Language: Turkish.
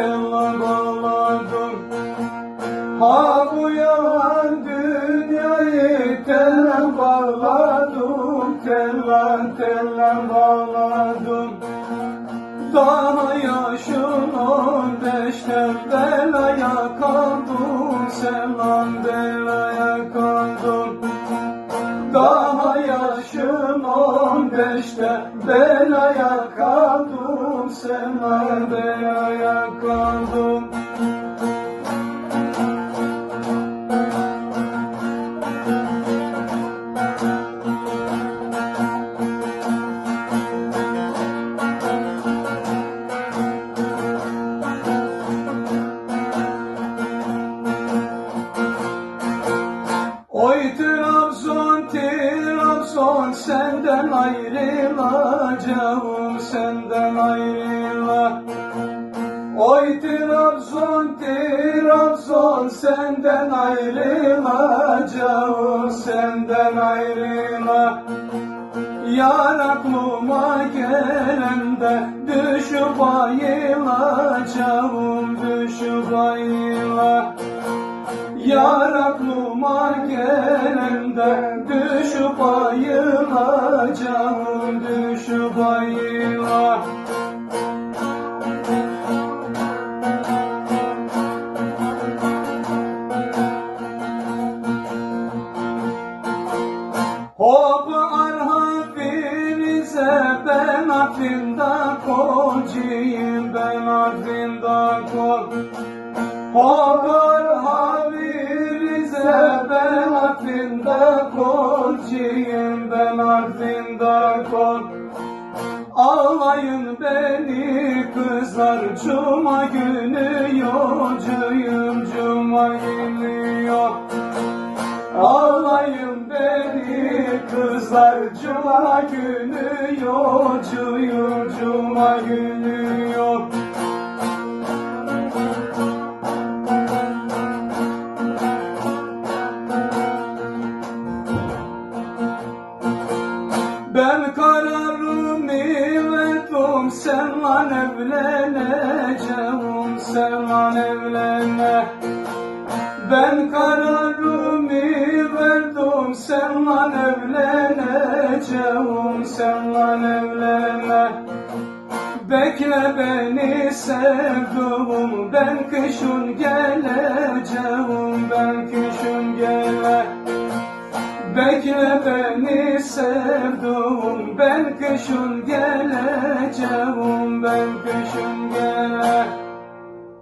Zaten bağladım Ha bu yalan dünyayı Tellen bağladım Tellen tellen bağladım. Daha yaşın on beşte Belaya kaldım Selam belaya kaldım Daha beşte belaya kaldım Sana belaya kaldım senden ayrılacağım, senden ayrıla. Oy Trabzon, Trabzon senden ayrılacağım, senden ayrıla. Yar aklıma gelende düşüp bayılacağım, düşüp bayıla. Yar aklıma gelende düşüp ayılacağım, düşüp ayıla. Hop Arhan Filize ben Afrin'da kolcuyum ben Afrin'da kol Hop Ağlayın beni kızlar Cuma günü yolcuyum Cuma günü yok. Ağlayın beni kızlar Cuma günü yolcuyum Cuma günü yok verdim Seninle evleneceğim Seninle evlenme Ben kararımı verdim Seninle evleneceğim Seninle evlenme Bekle beni sevduğum Ben kışın geleceğim Ben kışın gele. Bekle beni sevduğum Ben kışın geleceğim Ben kışın